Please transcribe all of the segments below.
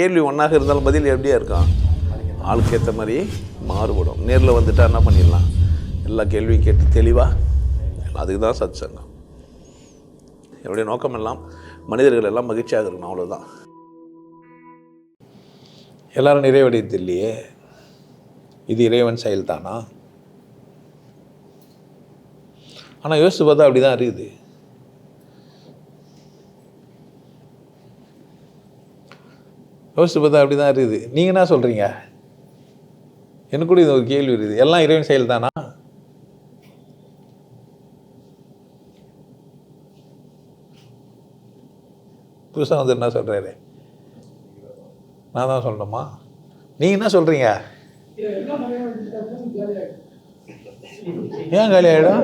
கேள்வி ஒன்றாக இருந்தாலும் பதில் எப்படியா இருக்கும்? ஆளுக்கு ஏற்ற மாதிரி மாறுபடும். நேரில் வந்துட்டா என்ன பண்ணிடலாம்? எல்லா கேள்வியும் கேட்டு தெளிவாக அதுக்கு தான் சத் சங்கம் என்னுடைய நோக்கம் எல்லாம் மனிதர்கள் எல்லாம் மகிழ்ச்சியாக இருக்கணும் அவ்வளோதான் எல்லாரும் நிறைவடையது இல்லையே இது இறைவன் செயல்தானா? ஆனால் யோசிச்சு பார்த்தா அப்படி தான் இருக்குது யோசிச்சு பார்த்தா அப்படி தான் இருக்குது. நீங்கள் என்ன சொல்கிறீங்க எனக்கு கூட இது ஒரு கேள்வி இருக்குது. எல்லாம் இறைவன் செயல் தானா புதுசாக வந்து என்ன சொல்கிறாரு நான் தான் சொல்லணுமா? நீங்கள் என்ன சொல்கிறீங்க ஏன் காலி ஆகிடும்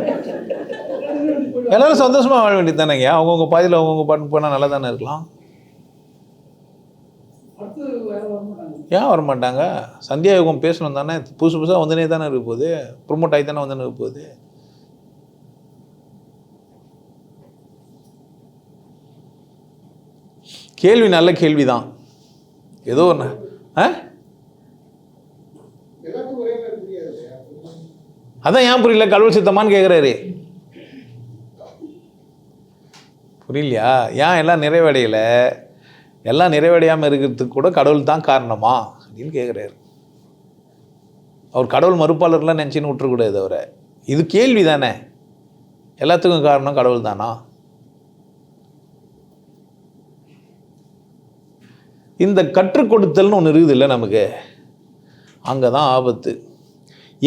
எல்லாரும் சந்தோஷமாக வாழ வேண்டியது தானேங்க. அவங்கவுங்க பாதியில் அவங்கவுங்க பாட்டு போனால் நல்லா தானே இருக்கலாம். ஏன் வர மாட்டாங்க. சந்தியா யுகம் பேசணும் தானே? புதுசு புதுசாக வந்துனே தானே இருக்க போகுது. ப்ரொமோட் ஆகி தானே வந்துன்னு இருக்க போகுது. கேள்வி நல்ல கேள்வி தான் ஏதோ ஒன்று ஆ? அதான் ஏன் புரியல? கடவுள் சித்தமான்னு கேட்குறாரு புரியலையா? ஏன் எல்லாம் நிறைவடையலை? எல்லாம் நிறைவடையாமல் இருக்கிறதுக்கு கூட கடவுள் தான் காரணமா அப்படின்னு கேட்குறாரு அவர் கடவுள் மறுப்பாளர்லாம் நினச்சின்னு விட்டுறக்கூடாது அவரை. இது கேள்வி தானே எல்லாத்துக்கும் காரணம் கடவுள் தானா? இந்த கற்றுக் கொடுத்தல்னு ஒன்று இருக்குது இல்லை நமக்கு? அங்கே தான் ஆபத்து.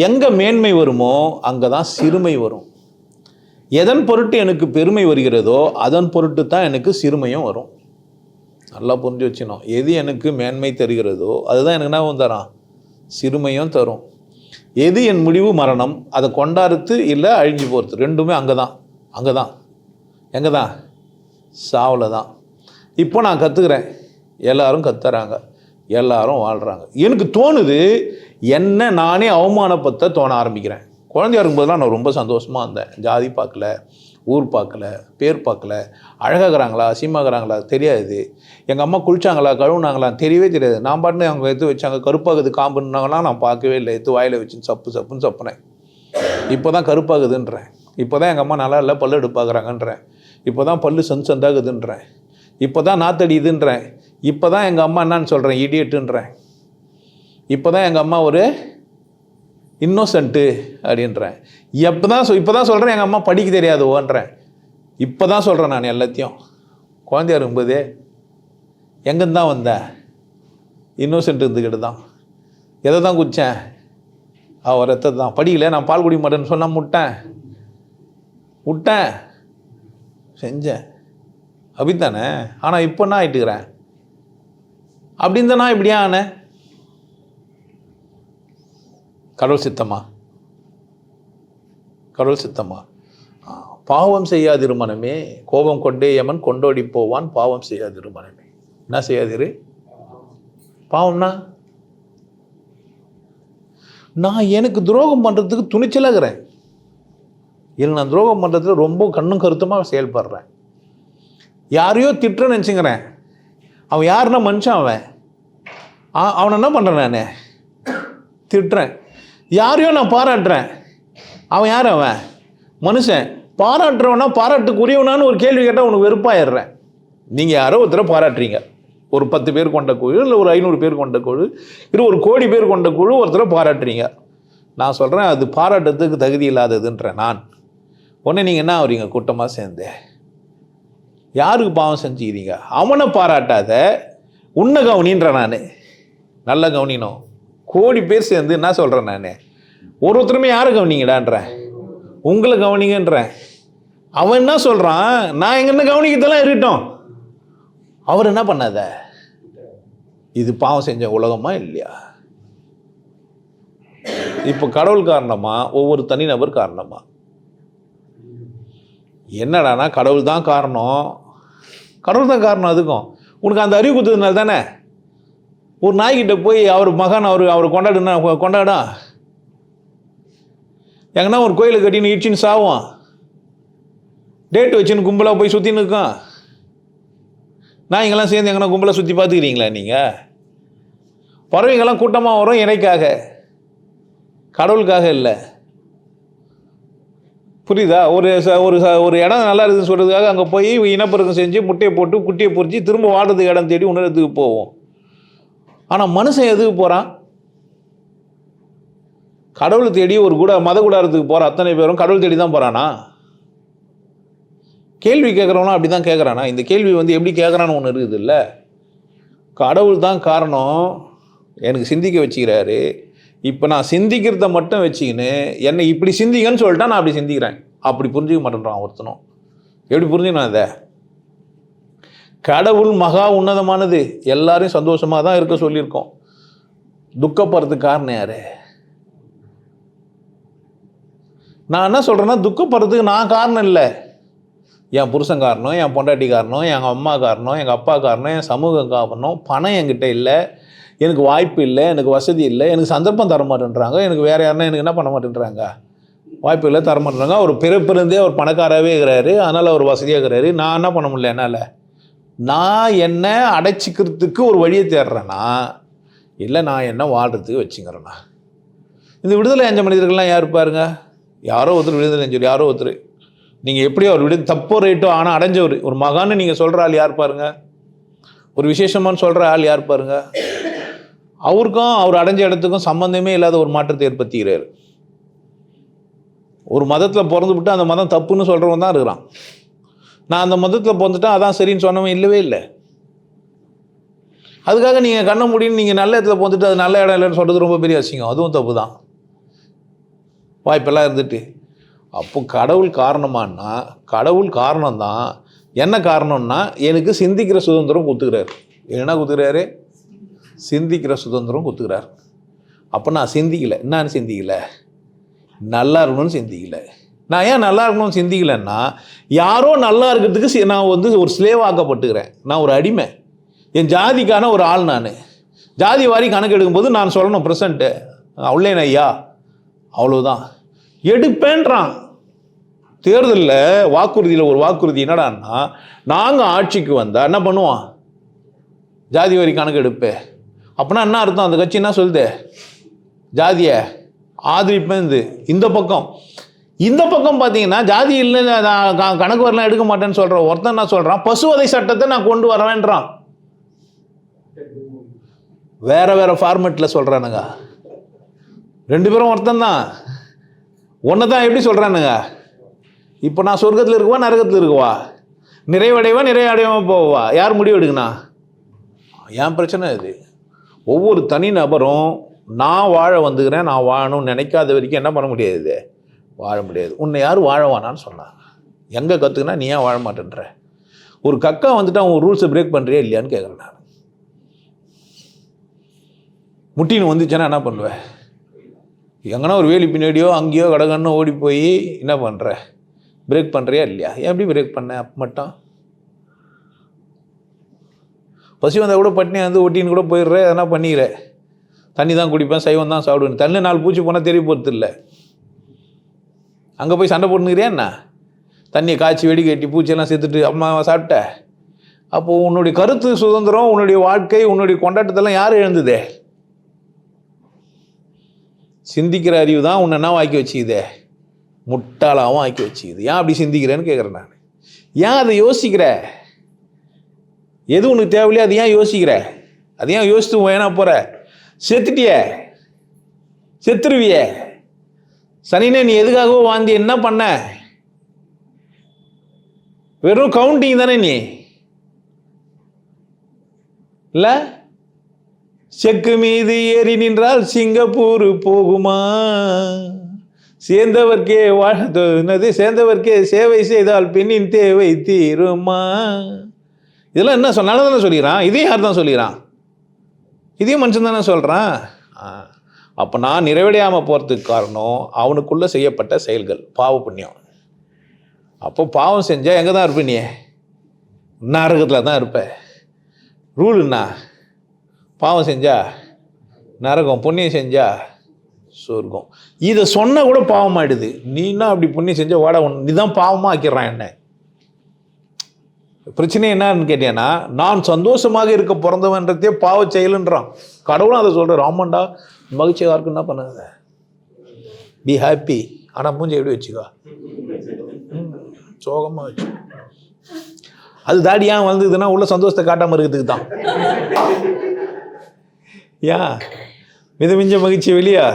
எங்கே மேன்மை வருமோ அங்கே தான் சிறுமை வரும். எதன் பொருட்டு எனக்கு பெருமை வருகிறதோ அதன் பொருட்டு தான் எனக்கு சிறுமையும் வரும். நல்லா புரிஞ்சு வச்சுனோம் எது எனக்கு மேன்மை தருகிறதோ அதுதான் எனக்கு என்ன தரான்? சிறுமையும் தரும். எது என் முடிவு? மரணம். அதை கொண்டாடுத்து இல்லை அழிஞ்சு போகிறது ரெண்டுமே அங்கே தான் அங்கே தான் எங்கே தான் சாவில் தான் இப்போ நான் கற்றுக்கிறேன் எல்லோரும் கத்துறாங்க. எல்லாரும் வாழ்கிறாங்க எனக்கு தோணுது என்ன நானே அவமானப்படுத்த தோண ஆரம்பிக்கிறேன். குழந்தையா இருக்கும்போதெல்லாம் நான் ரொம்ப சந்தோஷமாக இருந்தேன். ஜாதி பார்க்கல ஊர் பார்க்கல பேர் பார்க்கல. அழகாகிறாங்களா அசிமாகிறாங்களா தெரியாது. எங்கள் அம்மா குளிச்சாங்களா கழுவுனாங்களா தெரியவே தெரியாது. நான் பாட்டுன்னு அவங்க எடுத்து வச்சாங்க. கருப்பாகுது காம்புன்னாங்களாம் நான் பார்க்கவே இல்லை. எடுத்து வாயில் வச்சு சப்பு சப்புன்னு சப்புனேன். இப்போ தான் கருப்பாகுதுன்றேன். இப்போ தான் எங்கள் அம்மா நல்லா இல்லை பல்லு எடுப்பாகிறாங்கன்றேன். இப்போ தான் பல்லு சந்து சந்தாகுதுன்றேன். இப்போ தான் நாத்தடியுதுன்றேன். இப்போ தான் எங்கள் அம்மா என்னன்னு சொல்கிறேன் இடியட்டுன்றேன் இப்போ தான் எங்கள் அம்மா ஒரு இன்னோசன்ட்டு அப்படின்றேன். எப்போ தான் சொ இப்போ தான் சொல்கிறேன் எங்கள் அம்மா படிக்க தெரியாதுவோன்றேன் இப்போ தான் சொல்கிறேன் நான் எல்லாத்தையும். குழந்தையா இருக்கும்போது எங்கேருந்து தான் வந்தேன் இன்னோசன்ட் இருந்துக்கிட்டு தான் எதை தான் குடித்தேன் அவர் ரத்தத்தை தான் படிக்கல நான் பால் குடிக்க மாட்டேன்னு சொன்னால் முட்டேன். விட்டேன் செஞ்சேன். அப்படித்தானே ஆனால் இப்போ நான் ஆகிட்டுக்கிறேன் அப்படின்னு தானே நான் இப்படியா ஆனேன்? கடவுள் சித்தமா? கடவுள் சித்தமா? பாவம் செய்யாதிரு மனமே. கோபம் கொண்டே யமன் கொண்டோடி போவான் பாவம் செய்யாதிரு மனமே. என்ன செய்யாதிரு? பாவம்னா? நான் எனக்கு துரோகம் பண்ணுறதுக்கு துணிச்சலாகிறேன். இல்லை நான் துரோகம் பண்ணுறதுல ரொம்ப கண்ணும் கருத்துமாக செயல்படுறேன். யாரையோ திட்டுறேன்னு நினச்சிங்கிறேன் அவன் யாருன்னா மனுஷன் அவன். ஆ- அவனை என்ன பண்ணுறேன் நான்? திட்டுறேன். யாரையும் நான் பாராட்டுறேன். அவன் யார் அவன்? மனுஷன். பாராட்டுறவனா பாராட்டுக்குரியவனான்னு ஒரு கேள்வி கேட்டால் உனக்கு வெறுப்பாயிடுறேன். நீங்கள் யாரோ ஒருத்தரை பாராட்டுறீங்க. ஒரு பத்து பேர் கொண்ட குழு இல்லை ஒரு ஐநூறு பேர் கொண்ட குழு இல்லை ஒரு கோடி பேர் கொண்ட குழு ஒருத்தரை பாராட்டுறீங்க. நான் சொல்கிறேன் அது பாராட்டுறதுக்கு தகுதி இல்லாததுன்றேன் நான். உடனே நீங்கள் என்ன ஆகுறீங்க கூட்டமாக சேர்ந்து. யாருக்கு பாவம் செஞ்சுக்கிறீங்க? அவனை பாராட்டாத உன்னை கவனின்ற நான். நல்ல கவனினோம். கோடி பேர் சேர்ந்து என்ன சொல்கிறேன் நான்? ஒரு ஒருத்தருமே யாரை கவனிங்கடான்றேன்? உங்களை கவனிங்கன்றேன். அவன் என்ன சொல்கிறான் நான் எங்க என்ன கவனிக்கிறதெல்லாம் இருக்கட்டும். அவர் என்ன பண்ணாத? இது பாவம் செஞ்ச உலகமா இல்லையா? இப்போ கடவுள் காரணமா ஒவ்வொரு தனிநபர் காரணமா? என்னடானா கடவுள் தான் காரணம். கடவுள் தான் காரணம் அதுக்கும். உனக்கு அந்த அறிவு கொடுத்ததுனால தானே ஒரு நாய்கிட்ட போய் அவர் மகன் அவர் அவர் கொண்டாடுனா கொண்டாடா? எங்கன்னா ஒரு கோயிலை கட்டின்னு இடிச்சின்னு சாவும் டேட் வச்சுன்னு கும்பலாக போய் சுற்றின்னு இருக்கான். நாய்ங்கெல்லாம் சேர்ந்து எங்கன்னா கும்பலாக சுற்றி பார்த்துக்கிறீங்களா நீங்கள் பறவைங்கள்லாம் கூட்டமாக வரும் இணைக்காக. கடவுளுக்காக இல்லை. புரியுதா? ஒரு ச- ஒரு ச- ஒரு இடம் நல்லா இருக்குதுன்னு சொல்கிறதுக்காக அங்கே போய் இனப்பெருக்கம் செஞ்சு முட்டையை போட்டு குட்டியை பொறிச்சு திரும்ப வாடுறதுக்கு இடம் தேடி உணரத்துக்கு போவோம். ஆனால் மனுஷன் எதுக்கு போகிறான் கடவுள் தேடி ஒரு கூட மத கூடாரத்துக்கு போகிற அத்தனை பேரும் கடவுள் தேடி தான் போகிறானா கேள்வி கேட்குறவனா அப்படி தான் கேட்குறானா இந்த கேள்வி வந்து எப்படி கேட்குறான்னு ஒன்று இருக்குது இல்லை கடவுள் தான் காரணம். எனக்கு சிந்திக்க வச்சுக்கிறாரு. இப்போ நான் சிந்திக்கிறத மட்டும் வச்சுக்கின்னு என்னை இப்படி சிந்திங்கன்னு சொல்லிட்டா நான் அப்படி சிந்திக்கிறேன். அப்படி புரிஞ்சுக்க மாட்டேன்றான் ஒருத்தனும். எப்படி புரிஞ்சுக்கணும் இதை? கடவுள் மகா உன்னதமானது. எல்லாரையும் சந்தோஷமாக தான் இருக்க சொல்லியிருக்கோம். துக்கப்படுறதுக்கு காரணம் யாரு? நான் என்ன சொல்கிறேன்னா துக்கப்படுறதுக்கு நான் காரணம் இல்லை. என் புருஷன் காரணம் என் பொண்டாட்டி காரணம் எங்கள் அம்மா காரணம் எங்கள் அப்பா காரணம் என் சமூகம் காரணம் பணம் என்கிட்ட இல்லை. எனக்கு வாய்ப்பு இல்லை எனக்கு வசதி இல்லை எனக்கு சந்தர்ப்பம் தர மாட்டேன்றாங்க. எனக்கு வேறு யாருன்னா எனக்கு என்ன பண்ண மாட்டேன்றாங்க? வாய்ப்பு இல்லை தர மாட்டேன்றாங்க. அவர் பிறப்பிருந்தே அவர் பணக்காராகவே இருக்கிறாரு. அதனால் அவர் வசதியாக இருக்கிறாரு. நான் என்ன பண்ண முடியல என்னால்? நான் என்ன அடைச்சிக்கிறதுக்கு ஒரு வழியை தேடுறேன்னா இல்லை நான் என்ன வாழ்கிறதுக்கு வச்சுக்கிறேன்னா. இந்த விடுதலை அஞ்ச மனிதர்கள்லாம் யார் பாருங்க யாரோ ஒருத்தர் விடுதலை அஞ்சவர் யாரோ ஒருத்தர். நீங்கள் எப்படி அவர் விடுதலை தப்போ ரேட்டோ ஆனால் அடைஞ்சவர். ஒரு மகான்னு நீங்கள் சொல்கிற ஆள் யார் பாருங்க? ஒரு விசேஷமான்னு சொல்கிற ஆள் யார் பாருங்க? அவருக்கும் அவர் அடைஞ்ச இடத்துக்கும் சம்பந்தமே இல்லாத ஒரு மாற்றத்தை ஏற்படுத்திக்கிறார். ஒரு மதத்தில் பிறந்துவிட்டு அந்த மதம் தப்புன்னு சொல்கிறவன் தான் இருக்கிறான். நான் அந்த மதத்தில் பிறந்துட்டேன் அதான் சரின்னு சொன்னவன் இல்லவே இல்லை. அதுக்காக நீங்கள் கண்ண முடியும் நீங்கள் நல்ல இடத்துல போந்துட்டு அது நல்ல இடம் இல்லைன்னு சொல்கிறது ரொம்ப பெரிய அசிங்கம். அதுவும் தப்பு தான் வாய்ப்பெல்லாம் இருந்துட்டு. அப்போ கடவுள் காரணமானா கடவுள் காரணம்தான். என்ன காரணம்னா எனக்கு சிந்திக்கிற சுதந்திரம் கொடுத்துக்கிறாரு என்ன கொடுத்துக்கிறாரு சிந்திக்கிற சுதந்திரம் கொடுத்துக்கிறார் அப்போ நான் சிந்திக்கல. என்னன்னு சிந்திக்கல? நல்லா இருக்கணும்னு சிந்திக்கலை. நான் ஏன் நல்லா இருக்கணும்னு சிந்திக்கலன்னா யாரோ நல்லா இருக்கிறதுக்கு நான் வந்து ஒரு ஸ்லேவ் ஆக்கப்பட்டுக்கிறேன். நான் ஒரு அடிமை. என் ஜாதிக்கான ஒரு ஆள் நான். ஜாதி வாரி கணக்கு எடுக்கும்போது நான் சொல்லணும் ப்ரெசண்ட்டு அவ்வளேன் ஐயா. அவ்வளோதான் எடுப்பேன்றான். தேர்தலில் வாக்குறுதியில் ஒரு வாக்குறுதி என்னடான்னா நாங்கள் ஆட்சிக்கு வந்தால் என்ன பண்ணுவோம்? ஜாதி வரி கணக்கு எடுப்பேன் அப்படின்னா என்ன அர்த்தம்? அந்த கட்சி என்ன சொல்லுது? ஜாதியை ஆதரிப்பேன் இது. இந்த பக்கம். இந்த பக்கம் பார்த்தீங்கன்னா ஜாதி இல்லை நான் க- கணக்கு வரலாம் எடுக்க மாட்டேன்னு சொல்கிற ஒருத்தன் நான் சொல்கிறான் பசுவதை சட்டத்தை நான் கொண்டு வரவேன்றான். வேற வேற ஃபார்மெட்டில் சொல்கிறானுங்க ரெண்டு பேரும் ஒருத்தன் தான். ஒன்று தான் எப்படி சொல்கிறானுங்க இப்போ நான் சொர்க்கத்தில் இருக்குவா நரகத்தில் இருக்குவா? நிறைவடைவா நிறைவடையாமல் போவா? யார் முடிவு எடுக்கணா ஏன் பிரச்சனை இது? ஒவ்வொரு தனி நபரும் நான் வாழ வந்துக்கிறேன் நான் வாழணும்னு நினைக்காத வரைக்கும் என்ன பண்ண முடியாது வாழ முடியாது. உன்னை யார் வாழ சொன்னான் எங்கே கற்றுக்கினா நீ ஏன் வாழ மாட்டேன்ற ஒரு கக்கா வந்துட்டு அவன் ரூல்ஸை பிரேக் பண்ணுறியா இல்லையான்னு கேட்குறேன் நான். முட்டின்னு வந்துச்சுன்னா என்ன பண்ணுவேன் எங்கன்னா ஒரு வேலி பின்னாடியோ அங்கேயோ கடகன்னு ஓடி போய் என்ன பண்ணுற பிரேக் பண்ணுறியா இல்லையா? ஏன் எப்படி பிரேக் பண்ண? அப்போ மட்டும். பசி வந்தால் கூட பட்டினி வந்து ஒட்டின்னு கூட போயிடுற எதனா பண்ணிடுறேன் தண்ணி தான் குடிப்பேன் சைவம் தான் சாப்பிடுவேன். தண்ணி நாலு பூச்சி போனால் தெரிய போகிறது இல்லை அங்கே போய் சண்டை போட்டுக்கிறியா என்ன? தண்ணியை காய்ச்சி வெடி கட்டி பூச்சியெல்லாம் சேர்த்துட்டு அம்மா சாப்பிட்ட? அப்போது உன்னுடைய கருத்து சுதந்திரம் உன்னுடைய வாழ்க்கை உன்னுடைய கொண்டாட்டத்தெல்லாம் யார் எழுந்ததே? சிந்திக்கிற அறிவு தான் உன்னை என்ன ஆக்கி வச்சுக்குதே? முட்டாளாகவும் ஆக்கி வச்சுக்குது. ஏன் அப்படி சிந்திக்கிறேன்னு கேட்குறேன் நான். ஏன் அதை யோசிக்கிற? எது உனக்கு தேவையில்லையோ அது ஏன் யோசிக்கிற? அது ஏன் யோசித்து வேணா போகிற செத்துட்டியே? செத்துருவியே? சனினே நீ எதுக்காகவோ வாந்தி என்ன பண்ண? வெறும் கவுண்டிங் தானே நீ? இல்லை? செக்கு மீது ஏறி நின்றால் சிங்கப்பூர் போகுமா? சேர்ந்தவர்க்கே வாழ் என்னது? சேர்ந்தவர்க்கே சேவை செய்தால் பெண்ணின் தேவை தீருமா? இதெல்லாம் என்ன சொன்னாலும் தானே சொல்லிக்கிறான். இதையும் யார் தான் சொல்லிடுறான் இதையும் மனுஷன் தானே சொல்கிறான் அப்போ நான் நிறைவடையாமல் போகிறதுக்கு காரணம் அவனுக்குள்ளே செய்யப்பட்ட செயல்கள் பாவ புண்ணியம். அப்போ பாவம் செஞ்சால் எங்கே தான் இருப்ப நீ? நரகத்தில் தான் இருப்ப. ரூல் என்ன? பாவம் செஞ்சா நரகம் புண்ணியம் செஞ்சா சொர்க்கம். இதை சொன்னால் கூட பாவமாயிடுது நீனா அப்படி புண்ணியம் செஞ்சால் வாடா ஒன்று நீ தான் பாவமாக ஆக்கிடுறான் என்ன? பிரச்சனை என்னன்னு கேட்டேன்னா நான் சந்தோஷமாக இருக்க பிறந்தவன்றதே பாவ செயலுன்றான். கடவுளும் அதை சொல்கிறார் ஆமாண்டா மகிழ்ச்சியாக இருக்கு என்ன பண்ணாத பி ஹாப்பி ஆனால் மூஞ்சி எப்படி வச்சுக்கோ? சோகமாக வச்சு. அது தாடி ஏன் வந்ததுன்னா உள்ள சந்தோஷத்தை காட்டாமல் இருக்கிறதுக்கு தான். ஏன்? மித மிஞ்ச மகிழ்ச்சி வெளியா?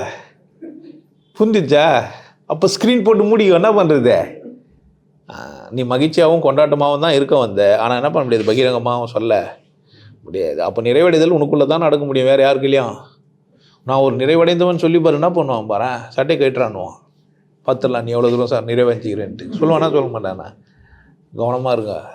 புரிஞ்சிச்சா? அப்போ ஸ்க்ரீன் போட்டு மூடிக்கோ என்ன பண்ணுறது நீ மகிழ்ச்சியாகவும் கொண்டாட்டமாகவும் தான் இருக்க வந்த. ஆனால் என்ன பண்ண முடியாது? பகிரங்கமாகவும் சொல்ல முடியாது. அப்போ நிறைவேடுதல் உனக்குள்ளே தான் நடக்க முடியும். வேறு யாருக்கு இல்லையா? நான் ஒரு நிறைவடைந்தவன் சொல்லி பாரு என்ன பண்ணுவான் பாரு? சட்டை கேட்டுறானுவான் பார்த்துடலாம் நீ எவ்வளோ தூரம் சார் நிறைவேற்றிக்கிறேன்ட்டு சொல்லுவானா சொல்ல மாட்டானா? கவனமாக இருங்க.